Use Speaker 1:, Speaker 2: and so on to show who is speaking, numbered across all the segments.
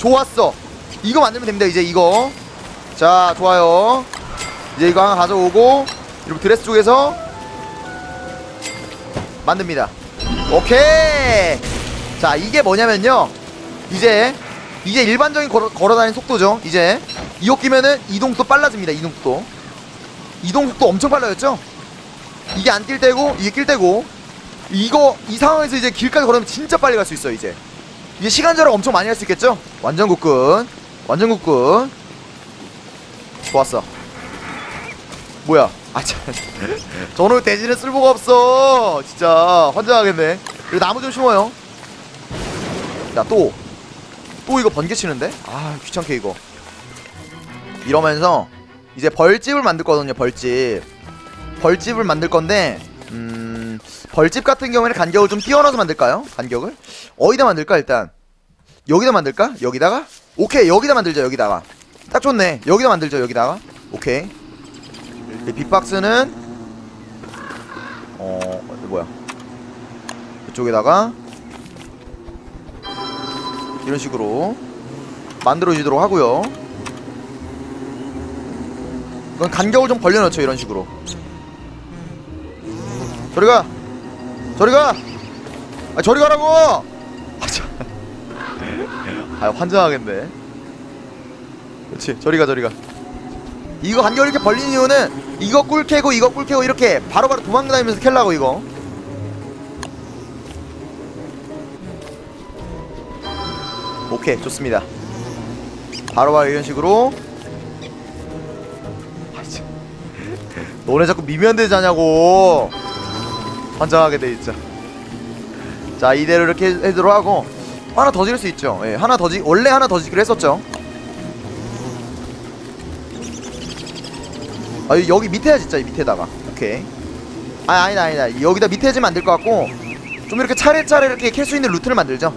Speaker 1: 좋았어. 이거 만들면 됩니다 이제 이거. 자 좋아요. 이제 이거 하나 가져오고 이렇게 드레스 쪽에서 만듭니다. 오케이! 자 이게 뭐냐면요. 이제 이제 일반적인 걸어, 걸어다니는 속도죠 이제. 이거 끼면은 이동속도 빨라집니다 이동속도. 이동속도 엄청 빨라졌죠? 이게 안뛸 때고 이게 낄 때고. 이거 이 상황에서 이제 길까지 걸으면 진짜 빨리 갈 수 있어 이제 이제 시간 절약 엄청 많이 할 수 있겠죠? 완전 국군. 완전 국군. 좋았어. 뭐야? 아참. 저는 대신에 쓸모가 없어. 진짜. 환장하겠네. 그리고 나무 좀 심어요. 자또또 또 이거 번개 치는데? 아 귀찮게 이거. 이러면서 이제 벌집을 만들 거거든요 벌집. 벌집을 만들 건데 음 벌집 같은 경우에는 간격을 좀 띄워놔서 만들까요? 간격을? 어디다 만들까 일단 여기다 만들까? 여기다가? 오케이 여기다 만들자 여기다가. 딱 좋네. 여기다 만들죠 여기다가. 오케이. 이 빅박스는 어 뭐야? 이쪽에다가 이런 식으로 만들어 주도록 하고요. 그건 간격을 좀 벌려놓죠 이런 식으로. 저리가! 저리가! 아 저리 가라고! 아, 참. 아 환장하겠네. 그렇지 저리가 저리가. 이거 간격을 이렇게 벌린 이유는 이거 꿀 캐고 이거 꿀 캐고 이렇게 바로바로 도망다니면서 캘라고 이거. 오케이 좋습니다. 바로바로 이런 식으로. 너네 자꾸 미면대 자냐고. 환장하게 돼 있자. 자 이대로 이렇게 해도록 하고 하나 더 지을 수 있죠. 예 하나 더지 원래 하나 더 지기로 했었죠. 아 여기 밑에야 진짜 이 밑에다가. 오케이. 아 아니다 아니다. 여기다 밑에 지면 안 될 것 같고 좀 이렇게 차례차례 이렇게 캘 수 있는 루트를 만들죠.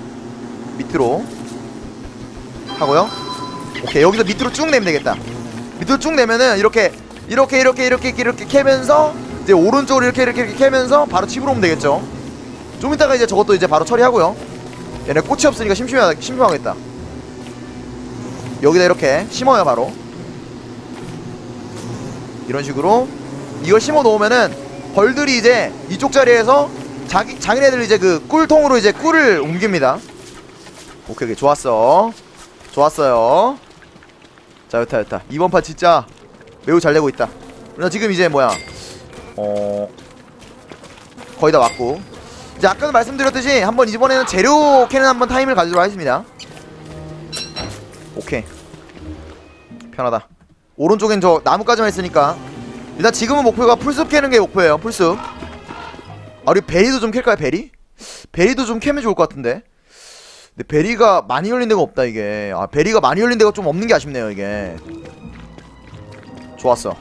Speaker 1: 밑으로. 하고요. 오케이 여기서 밑으로 쭉 내면 되겠다. 밑으로 쭉 내면은 이렇게 이렇게 이렇게 이렇게 이렇게 캐면서 이제 오른쪽으로 이렇게 이렇게 이렇게 캐면서 바로 집으로 오면 되겠죠. 좀 이따가 이제 저것도 이제 바로 처리하고요 얘네 꽃이 없으니까 심심하, 심심하겠다. 여기다 이렇게 심어요 바로. 이런 식으로 이걸 심어 놓으면은 벌들이 이제 이쪽 자리에서 자기 자기네들 이제 그 꿀통으로 이제 꿀을 옮깁니다. 오케이 오케이. 좋았어. 좋았어요. 자 여타 여타 이번 판 진짜 매우 잘 되고 있다. 나 지금 이제 뭐야? 어 거의 다 왔고 이제 아까도 말씀드렸듯이 한번 이번에는 재료 캐는 한번 타임을 가지도록 하겠습니다. 오케이. 편하다. 오른쪽엔 저 나무까지만 있으니까. 일단 지금은 목표가 풀숲 캐는 게 목표예요 풀숲. 아 우리 베리도 좀 캘까요 베리? 베리도 좀 캐면 좋을 것 같은데. 근데 베리가 많이 열린 데가 없다 이게. 아 베리가 많이 열린 데가 좀 없는 게 아쉽네요 이게. 좋았어.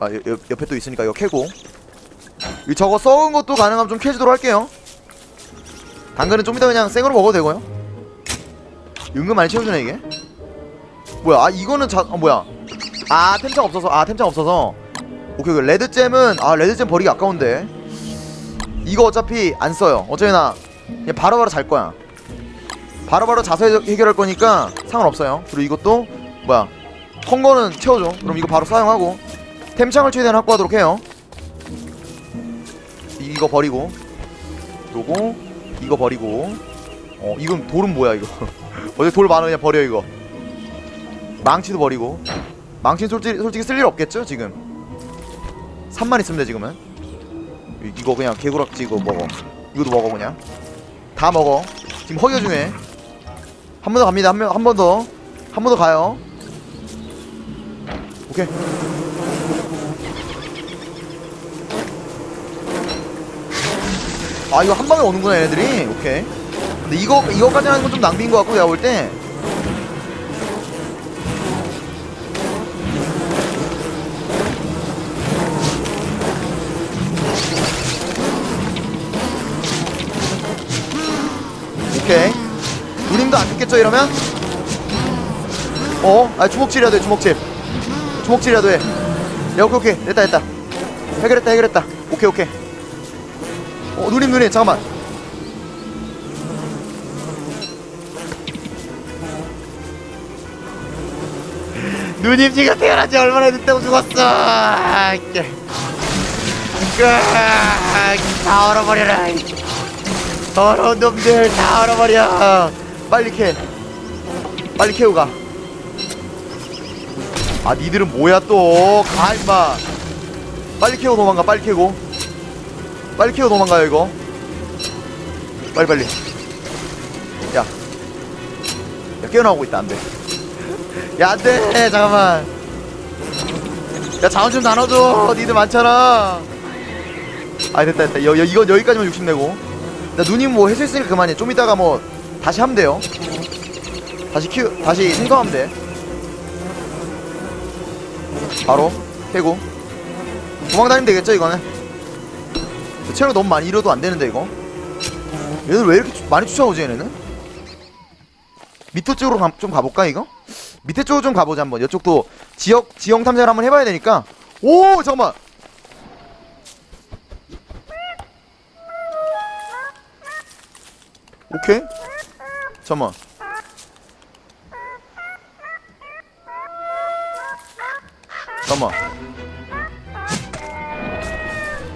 Speaker 1: 아 여, 옆, 옆에 또 있으니까 이거 캐고. 이 저거 썩은 것도 가능하면 좀 캐주도록 할게요. 당근은 좀 이따 그냥 생으로 먹어도 되고요. 은근 많이 채워주네 이게. 뭐야 아 이거는 자 어, 뭐야. 아 템창 없어서 아 템창 없어서. 오케이 오케이. 레드잼은 아 레드잼 버리기 아까운데. 이거 어차피 안 써요. 어차피 나 그냥 바로바로 잘 거야. 바로바로 해- 해결할 거니까 상관없어요. 그리고 이것도 뭐야. 턴 거는 채워줘. 그럼 이거 바로 사용하고. 템창을 최대한 확보하도록 해요 이- 이거 버리고 요거 이거 버리고. 어 이건 돌은 뭐야 이거? 어제 돌 많아 그냥 버려 이거. 망치도 버리고. 망치는 솔직히, 솔직히 쓸 일 없겠죠 지금? 3만 있으면 돼 지금은. 이- 이거 그냥 개구락지 이거 먹어. 이것도 먹어 그냥. 다 먹어. 지금 허기가 중요해. 한번 더 갑니다. 한 번 더. 한 번 더 가요. 오케이 아 이거 한 방에 오는구나 얘네들이 오케이 근데 이거 이거까지 하는 건 좀 낭비인 것 같고 내가 볼 때. 오케이. 누님도 안 죽겠죠 이러면? 어? 아 주먹질이라도 해 주먹질. 주먹질이라도 해. 야 오케이 오케이 됐다 됐다. 해결했다 해결했다. 오케이 오케이. 어, 누님 누님 잠깐만. 누님 지가 태어나지 얼마나 됐다고 죽었어. 아, 다 얼어버려라. 더러운 놈들 다 얼어버려. 빨리 캐. 빨리 캐우가. 아 니들은 뭐야 또가 임마. 빨리 캐고 도망가 빨리 캐고. 빨리 캐고 도망가요 이거. 빨리 빨리. 야, 야 깨어나오고 있다 안돼. 야 안돼 잠깐만. 야 자원 좀 나눠줘 니들 많잖아. 아 됐다 됐다. 여, 여, 이건 여기까지만 욕심내고. 나 누님 뭐 해수했으니까 그만해. 좀 이따가 뭐 다시 하면 돼요. 다시 키우 다시 생성하면 돼. 바로 캐고 도망다니면 되겠죠 이거는 체력 너무 많이 잃어도 안 되는데 이거? 얘들 왜 이렇게 주- 많이 쫓아오지 얘네는? 밑에 쪽으로 가, 좀 가볼까 이거? 밑에 쪽으로 좀 가보자 한번. 이쪽도 지역 지형 탐색을 한번 해봐야 되니까. 오 잠깐만! 오케이? 잠깐만. 잠깐만.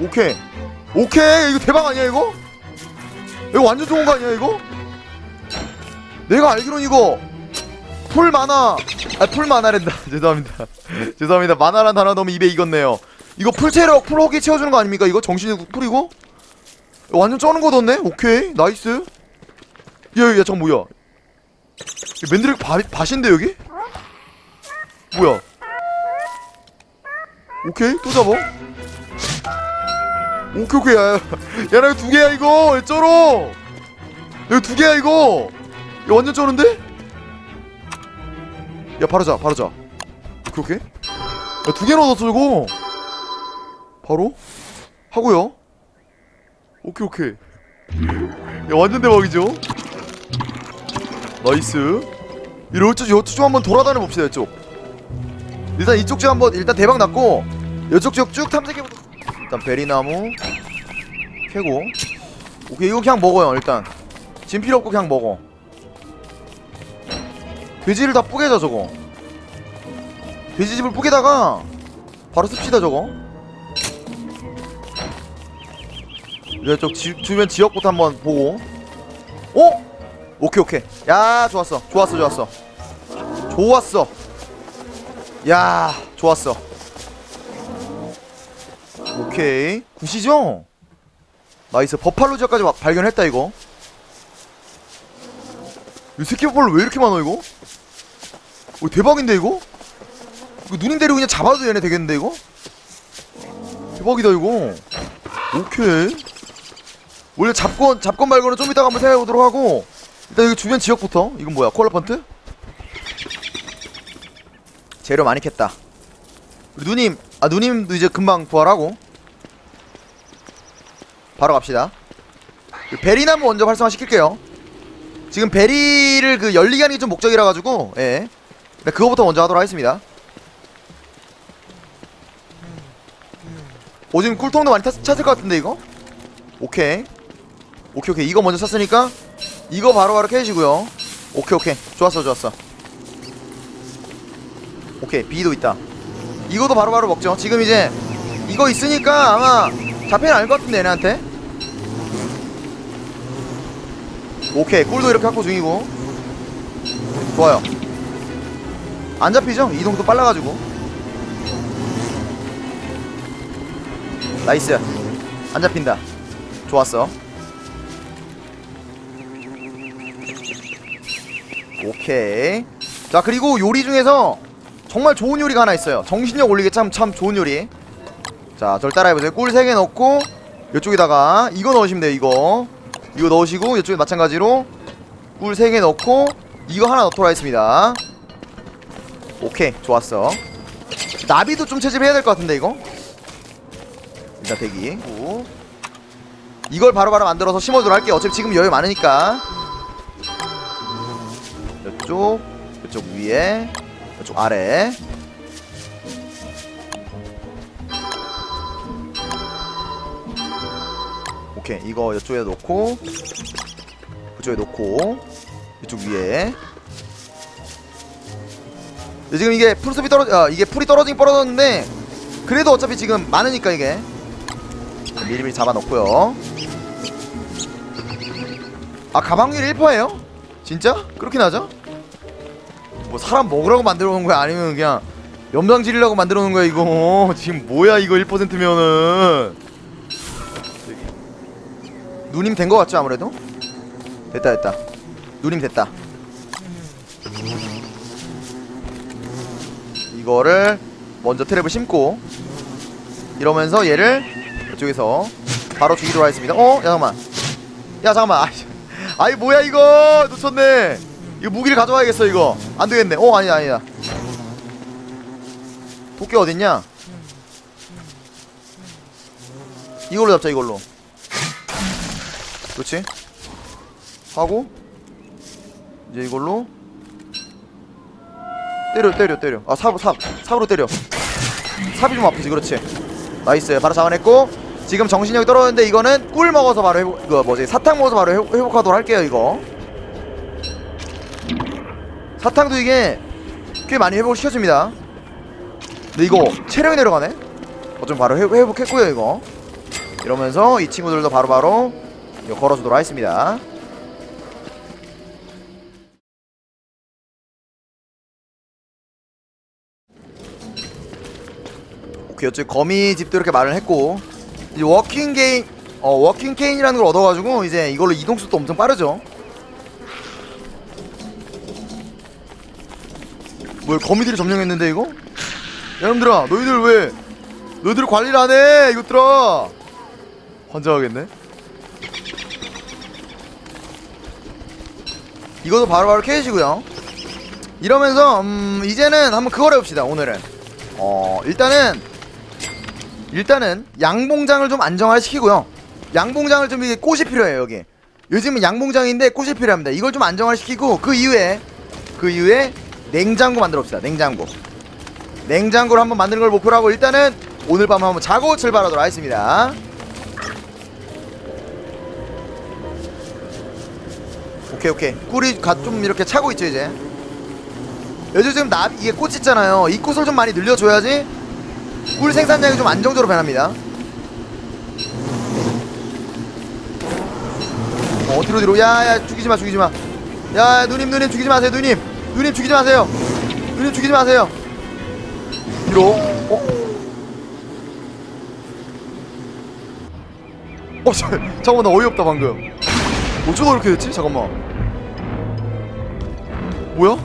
Speaker 1: 오케이 오케이. 이거 대박 아니야 이거? 이거 완전 좋은 거 아니야 이거? 내가 알기론 이거 풀 만화 아풀 만화랜다. 죄송합니다. 죄송합니다. 만화란 단어 너무 입에 익었네요. 이거 풀 체력 풀 호기 채워주는 거 아닙니까 이거? 정신이 풀이고? 완전 쩌는 거 뒀네? 오케이. 나이스. 야야 잠깐 뭐야? 이 맨드랙 바, 밭인데 여기? 뭐야? 오케이. 또 잡아 오케이 오케이 야야 나 이거 두 개야 이거. 왜 쩔어. 이거 두 개야 이거. 이거 완전 쩌는데? 야 바로 자 바로 자. 오케이 야두 개나 넣었어 이거. 바로? 하고요. 오케이 오케이. 야 완전 대박이죠? 나이스. 이쪽 이쪽 좀 한번 돌아다녀 봅시다 이쪽. 일단 이쪽 좀 한번 일단 대박 났고 이쪽 쪽쭉 탐색해보자 일단 베리나무 캐고. 오케이 이거 그냥 먹어요 일단. 짐 필요 없고 그냥 먹어. 돼지를 다 뿌개자 저거. 돼지집을 뿌개다가 바로 씁시다 저거. 이쪽 지, 주변 지역부터 한번 보고. 어? 오케이 오케이. 야 좋았어. 좋았어 좋았어. 좋았어. 야 좋았어 오케이 굿이죠? 나이스 버팔로 지역까지 와- 발견했다 이거 이 새끼 버팔로 왜 이렇게 많아 이거? 오 대박인데 이거? 이거 누님 데리고 그냥 잡아도 얘네 되겠는데 이거? 대박이다 이거 오케이 원래 잡건 잡건 말고는 좀 이따가 한번 생각해보도록 하고 일단 여기 주변 지역부터 이건 뭐야 콜라펀트? 재료 많이 캤다 우리 누님 아 누님도 이제 금방 부활하고 바로 갑시다. 그 베리나무 먼저 활성화시킬게요. 지금 베리를 그 열리게 하는 게 좀 목적이라 가지고 예. 네, 그거부터 먼저 하도록 하겠습니다. 오 지금 꿀통도 많이 탔, 찾을 것 같은데 이거? 오케이. 오케이 오케이. 이거 먼저 샀으니까 이거 바로바로 캐시고요. 오케이 오케이. 좋았어 좋았어. 오케이 비도 있다. 이거도 바로 바로 먹죠. 지금 이제 이거 있으니까 아마 잡히는 알것 같은데 얘네한테 오케이 꿀도 이렇게 확보 중이고. 좋아요. 안 잡히죠? 이동도 빨라가지고. 나이스. 안 잡힌다. 좋았어. 오케이. 자 그리고 요리 중에서 정말 좋은 요리가 하나 있어요. 정신력 올리기 참 참 좋은 요리. 자 저를 따라해보세요. 꿀 3개 넣고 이쪽에다가 이거 넣으시면 돼요 이거 이거 넣으시고 이쪽에 마찬가지로 꿀 3개 넣고 이거 하나 넣도록 하겠습니다. 오케이 좋았어. 나비도 좀 채집해야 될 것 같은데 이거? 일단 대기. 오. 이걸 바로바로 만들어서 심어주도록 할게요. 어차피 지금 여유 많으니까. 이쪽 이쪽 위에 이쪽 아래 오케이 이거 이쪽에 놓고 그쪽에 놓고 이쪽 위에 지금 이게 풀숲이 떨어 어, 이게 풀이 떨어지긴 떨어졌는데 그래도 어차피 지금 많으니까 이게 미리미리 잡아놓고요. 아 가방률 1%예요? 진짜? 그렇긴 하죠? 뭐 사람 먹으라고 만들어 놓은 거야 아니면 그냥 염장 지리려고 만들어 놓은 거야 이거 지금 뭐야 이거 1%면은 누님 된 거 같죠 아무래도? 됐다 됐다. 누님 됐다. 이거를 먼저 트랩을 심고 이러면서 얘를 이쪽에서 바로 죽이도록 하겠습니다. 어? 야 잠깐만. 야 잠깐만. 아이, 아이 뭐야 이거? 놓쳤네. 이거 무기를 가져와야겠어 이거. 안되겠네. 어 아니다 아니다 도끼 어딨냐? 이걸로 잡자 이걸로 그렇지? 하고 이제 이걸로 때려 때려 때려. 아 삽, 삽 삽으로 때려. 삽이 좀 아프지 그렇지? 나이스. 바로 잡아냈고 지금 정신력이 떨어졌는데 이거는 꿀 먹어서 바로 회복 이거 뭐지? 사탕 먹어서 바로 회복, 회복하도록 할게요 이거. 사탕도 이게 꽤 많이 회복을 시켜줍니다. 근데 이거 체력이 내려가네? 어쩜 바로 회, 회복했고요 이거. 이러면서 이 친구들도 바로바로 이거 걸어주도록 하겠습니다. 오케이 어째 거미 집도 이렇게 말을 했고 이제 워킹 게인 어 워킹 케인이라는 걸 얻어가지고 이제 이걸로 이동 속도 엄청 빠르죠? 뭘 거미들이 점령했는데 이거? 야, 여러분들아 너희들 왜 너희들 관리를 안해? 이것들아! 환장하겠네 이것도 바로바로 캐시고요. 이러면서 음 이제는 한번 그걸 해봅시다 오늘은. 어 일단은 일단은 양봉장을 좀 안정화 시키고요. 양봉장을 좀 이게 꽃이 필요해요 여기. 요즘은 양봉장인데 꽃이 필요합니다. 이걸 좀 안정화 시키고 그 이후에 그 이후에 냉장고 만들어 봅시다 냉장고. 냉장고를 한번 만드는 걸 목표로 하고 일단은 오늘 밤 한번 자고 출발하도록 하겠습니다 오케이 오케이. 꿀이 가, 좀 이렇게 차고 있죠 이제. 요즘 지금 나 이게 꽃 있잖아요. 이 꽃을 좀 많이 늘려줘야지 꿀 생산량이 좀 안정적으로 변합니다. 어 뒤로 뒤로? 야야 죽이지마 죽이지마. 야 누님 누님 죽이지 마세요 누님. 누님 죽이지 마세요. 누님 죽이지 마세요. 뒤로. 어? 어 저, 잠깐만 나 어이없다 방금 어쩌다 이렇게 됐지? 잠깐만. 뭐야?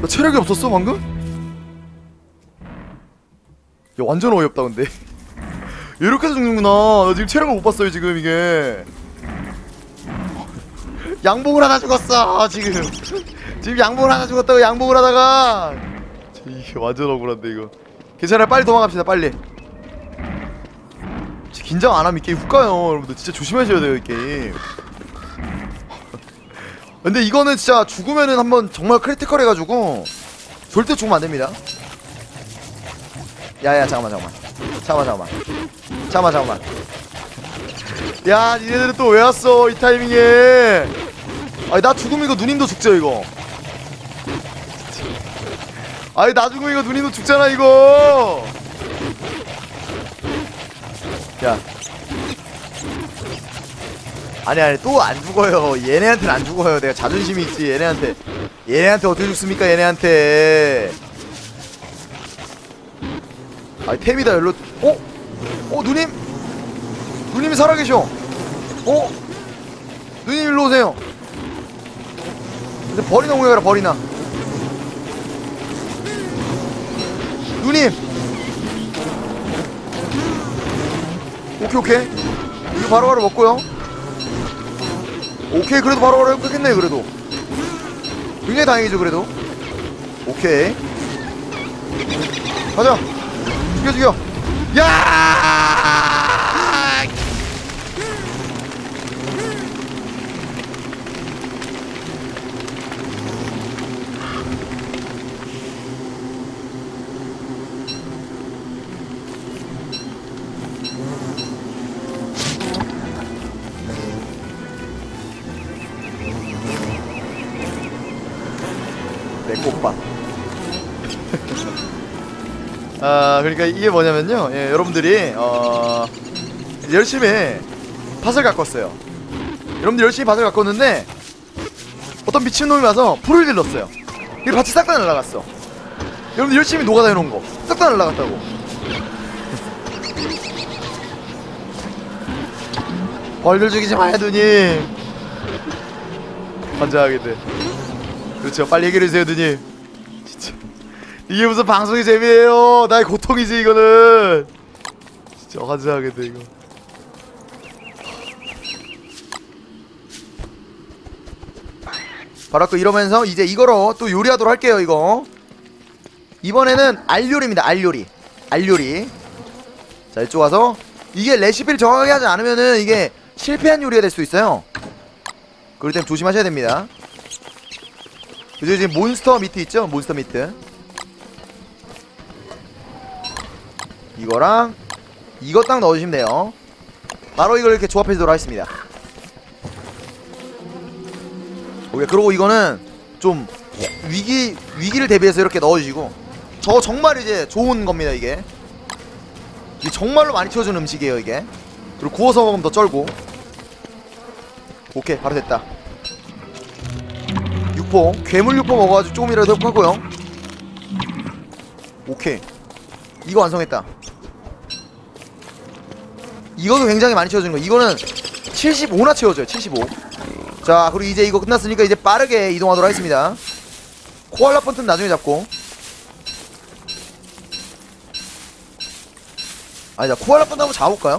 Speaker 1: 나 체력이 없었어 방금? 야 완전 어이없다 근데. 이렇게 죽는구나. 나 지금 체력을 못 봤어요 지금 이게. 양복을 하나 죽었어 지금. 지금 양복을 하나 죽었다고 양복을 하다가. 이게 완전 억울한데 이거. 괜찮아요 빨리 도망갑시다 빨리. 진짜 긴장 안 하면 이 게임 훅 가요 여러분들. 진짜 조심하셔야 돼요 이 게임 근데 이거는 진짜 죽으면은 한번 정말 크리티컬 해가지고 절대 죽으면 안 됩니다. 야야 잠깐만 잠깐만. 잠깐만 잠깐만. 잠깐만 잠깐만. 야 니네들은 또 왜 왔어 이 타이밍에? 아니 나 죽으면 이거 누님도 죽죠 이거. 아니 나 죽으면 이거 누님도 죽잖아 이거. 야 아니 아니 또 안 죽어요. 얘네한테는 안 죽어요. 내가 자존심이 있지 얘네한테. 얘네한테 어떻게 죽습니까 얘네한테. 아니 템이다 열로. 어? 어 누님? 누님이 살아계셔. 어? 누님 일로 오세요. 근데 버리나 공격해라 버리나. 누님! 오케이 오케이. 이거 바로바로 먹고요 오케이 그래도 바로바로 행복했네 그래도. 굉장히 다행이죠 그래도. 오케이. 가자. 죽여 죽여. 야 내 꽃밭 아 그러니까 이게 뭐냐면요. 예, 여러분들이 어 열심히 밭을 가꿨어요. 여러분들 열심히 밭을 가꿨는데 어떤 미친놈이 와서 불을 질렀어요. 이 밭이 싹 다 날라갔어. 여러분들 열심히 노가다 해놓은 거. 싹 다 날라갔다고. 벌들 죽이지 마요 누님. 환장하게 돼 그렇죠. 빨리 얘기를 해주세요 누님. 진짜. 이게 무슨 방송의 재미예요? 나의 고통이지 이거는. 진짜 돼 이거. 바로 그 이러면서 이제 이거로 또 요리하도록 할게요 이거. 이번에는 알요리입니다 알요리. 알요리. 자 이쪽 와서 이게 레시피를 정확하게 하지 않으면은 이게 실패한 요리가 될 수 있어요. 그럴 땐 조심하셔야 됩니다 그죠 지금 몬스터 미트 있죠? 몬스터 미트. 이거랑 이거 딱 넣어주시면 돼요. 바로 이걸 이렇게 조합해주도록 하겠습니다. 오케이 그리고 이거는 좀 위기 위기를 대비해서 이렇게 넣어주시고 저 정말 이제 좋은 겁니다 이게. 이게 정말로 많이 튀어주는 음식이에요 이게. 그리고 구워서 먹으면 더 쩔고. 오케이 바로 됐다 육포 괴물 육포 먹어가지고 조금이라도 회복하고요? 오케이. 이거 완성했다. 이것도 굉장히 많이 채워주는 거. 이거는 75나 채워줘요 75자 그리고 이제 이거 끝났으니까 이제 빠르게 이동하도록 하겠습니다. 코알라 펀트는 나중에 잡고. 아니다 코알라 펀트 한번 잡아볼까요?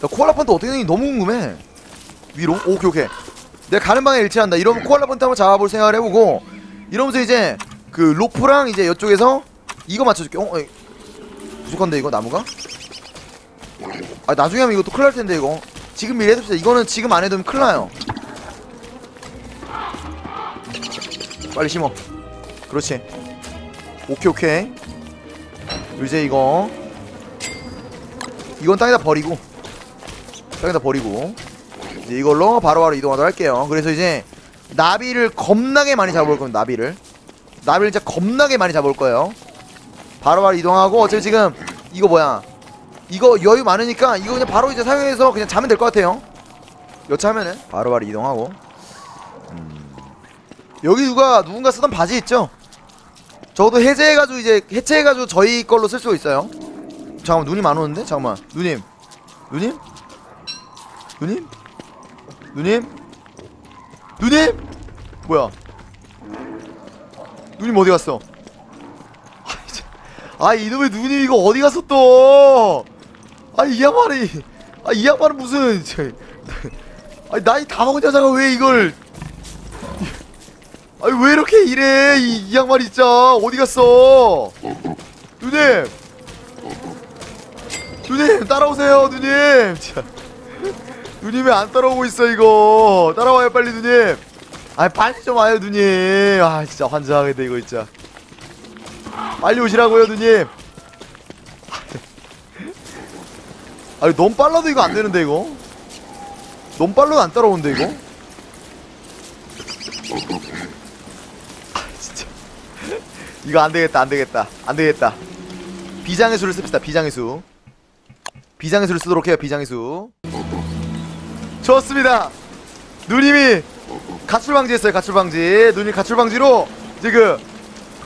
Speaker 1: 나 코알라 펀트 어떻게 되는지 너무 궁금해. 위로? 오케이 오케이 내가 가는 방에 일치한다. 이러면 코알라 펀트 한번 잡아볼 생각을 해보고 이러면서 이제 그 로프랑 이제 이쪽에서 이거 맞춰줄게. 어? 어이, 부족한데 이거 나무가? 아 나중에 하면 이것도 큰일 날 텐데 이거. 지금 미리 해둡시다. 이거는 지금 안 해두면 큰일 나요. 빨리 심어. 그렇지. 오케이 오케이. 이제 이거. 이건 땅에다 버리고. 땅에다 버리고 이제 이걸로 바로바로 이동하도록 할게요 그래서 이제 나비를 겁나게 많이 잡아볼 겁니다 나비를 나비를 진짜 겁나게 많이 잡아올 거예요 바로바로 이동하고 어차피 지금 이거 뭐야 이거 여유 많으니까 이거 그냥 바로 이제 사용해서 그냥 자면 될 것 같아요 여차하면은 바로바로 이동하고 음. 여기 누가 누군가 쓰던 바지 있죠? 저도 해제해가지고 이제 해체해가지고 저희 걸로 쓸수 있어요 잠깐만 눈이 안 오는데? 잠깐만 누님 누님? 누님? 누님? 누님? 뭐야 누님 어디 갔어? 아, 아 이놈의 누님 이거 어디 갔어 또? 아 이 양반이 아 이 양반은 무슨 저, 아니 나이 다 먹은 여자가 왜 이걸 아니 왜 이렇게 이래 이, 이 양반 진짜 어디 갔어? 누님 누님 따라오세요 누님 자, 누님 왜안 따라오고 있어 이거. 따라와요 빨리 누님. 아 빨리 좀 와요 누님. 아 진짜 환장하겠네 이거 진짜. 빨리 오시라고요 누님. 아니 너무 빨라도 이거 안 되는데 이거? 너무 빨라도 안 따라오는데 이거? 아 진짜. 이거 안 되겠다 안 되겠다 안 되겠다. 비장의 수를 씁시다 비장의 수. 비장의 수를 쓰도록 해요 비장의 수 좋습니다. 누님이 가출 방지했어요 가출 방지. 누님 가출 방지로 이제 그,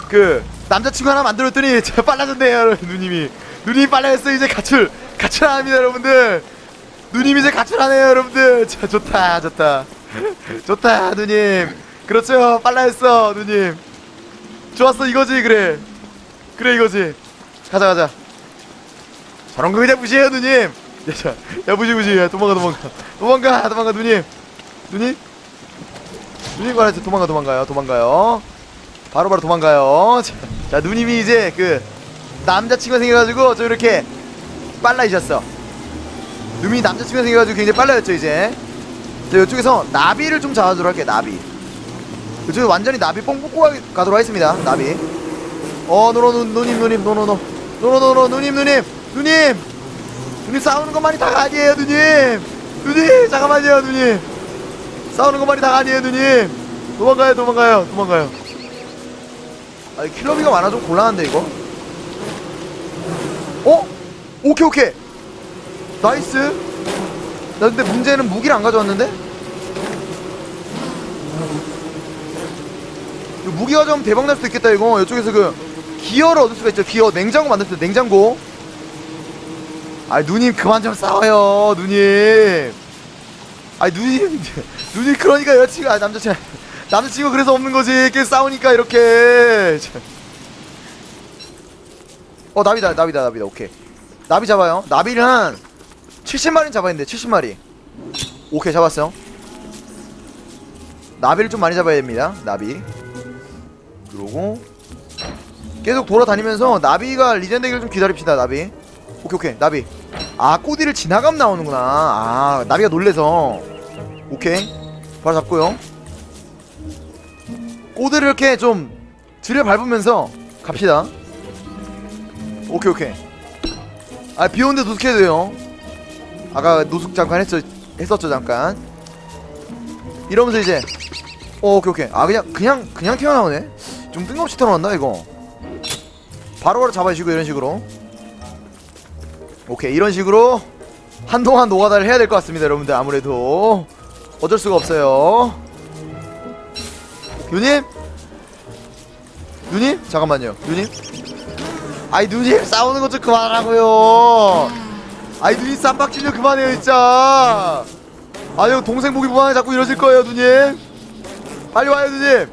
Speaker 1: 그 남자친구 하나 만들었더니 제가 빨라졌네요 누님이. 누님이 빨라졌어요 이제 가출 가출 안 합니다 여러분들. 누님이 이제 가출하네요 여러분들. 자 좋다 좋다. 좋다 누님. 그렇죠? 빨라졌어 누님. 좋았어 이거지 그래. 그래 이거지. 가자 가자. 저런 거 그냥 무시해요 누님. 야, 자, 야 무시 야, 도망가 도망가. 도망가 도망가 누님. 누님? 누님 관해서 도망가 도망가요 도망가요. 바로바로 바로 도망가요. 자, 자 누님이 이제 그 남자친구가 생겨가지고 저 이렇게 빨라지셨어. 누님이 남자친구가 생겨가지고 굉장히 빨라졌죠 이제. 자 이쪽에서 나비를 좀 잡아주도록 할게요 나비. 이쪽에 완전히 나비 뽕 뽑고 가- 가도록 하겠습니다 나비. 어 노노 누, 누님 누님 노노노. 노노노노 누님 누님. 누님 누님 싸우는 것만이 다가 아니에요 누님. 누님 잠깐만요 누님. 싸우는 것만이 다가 아니에요 누님. 도망가요 도망가요 도망가요. 아니 킬러비가 많아 좀 곤란한데 이거? 오케이 오케이. 나이스. 나 근데 문제는 무기를 안 가져왔는데? 이거 무기 가져오면 대박 날 수도 있겠다 이거. 이쪽에서 그 기어를 얻을 수가 있죠 기어. 냉장고 만들 때 냉장고 아 누님 그만 좀 싸워요 누님. 아 누님 누님 그러니까 여자친구 아 남자친구 남자친구 그래서 없는 거지. 이렇게 싸우니까 이렇게. 참. 어 나비다 나비다 나비다. 오케이. 나비 잡아요. 나비를 한 70마리 잡아야 되는데 70마리. 오케이 잡았어요 나비를 좀 많이 잡아야 됩니다 나비. 그러고 계속 돌아다니면서 나비가 리젠 되기를 좀 기다립시다 나비 오케이 오케이. 나비. 아 꼬디를 지나가면 나오는구나. 아 나비가 놀래서. 오케이. 바로 잡고요. 꼬디를 이렇게 좀 들여 밟으면서 갑시다. 오케이 오케이. 아 비오는데 노숙해도 돼요. 아까 노숙 잠깐 했었, 했었죠 잠깐. 이러면서 이제 어 오케이 오케이. 아 그냥 그냥 그냥 튀어나오네? 좀 뜬금없이 튀어나온다 이거? 바로바로 잡아주시고 이런 식으로 오케이 이런 식으로 한동안 노가다를 해야 될 것 같습니다 여러분들. 아무래도. 어쩔 수가 없어요. 누님? 누님? 잠깐만요. 누님? 아이 누님 싸우는 것 좀 그만하라고요. 아이 누님 쌈박질 좀 그만해요 진짜. 아유 동생 보기 무한에 자꾸 이러실 거예요 누님. 빨리 와요 누님.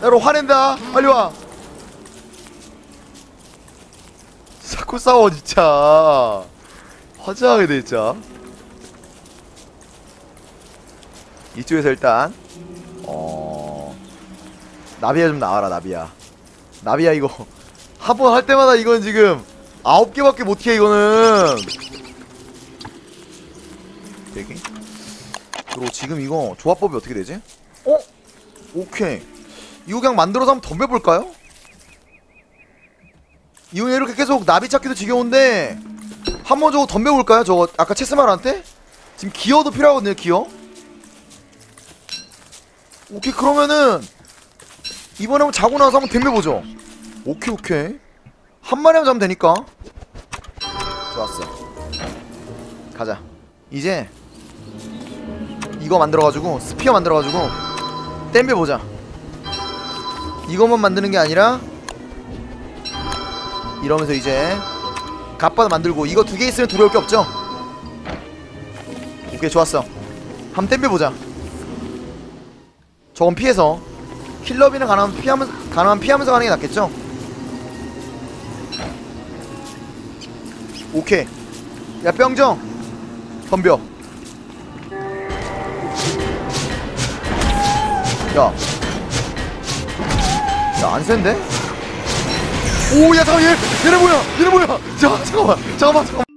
Speaker 1: 나로 화낸다. 빨리 와 자꾸 싸워 진짜. 화제하게 돼 진짜. 이쪽에서 일단 어 나비야 좀 나와라 나비야. 나비야 이거. 한 번 할 때마다 이건 지금 아홉 개밖에 못해 이거는. 되게? 그리고 지금 이거 조합법이 어떻게 되지? 어? 오케이. 이거 그냥 만들어서 한번 덤벼볼까요? 이거 이렇게 계속 나비 찾기도 지겨운데 한 번 저거 덤벼볼까요? 저거 아까 체스마르한테? 지금 기어도 필요하거든요 기어. 오케이 그러면은 이번에 한번 자고 나서 한번 덤벼보죠. 오케이 오케이. 한 마리 하면 잡으면 되니까. 좋았어. 가자. 이제 이거 만들어가지고 스피어 만들어가지고 댐벼보자. 이것만 만드는 게 아니라 이러면서 이제 갑바도 만들고 이거 두 개 있으면 두려울 게 없죠? 오케이 좋았어. 한번 댐벼보자. 저건 피해서 킬러비는 가능하면 피하면서 가능한 피하면서 가는 게 낫겠죠? 오케이. 야 뿅정! 덤벼. 야. 야, 안 센데? 오, 야, 잠깐, 얘, 얘네 뭐야? 얘네 뭐야? 자, 잠깐만, 잠깐만, 잠깐만.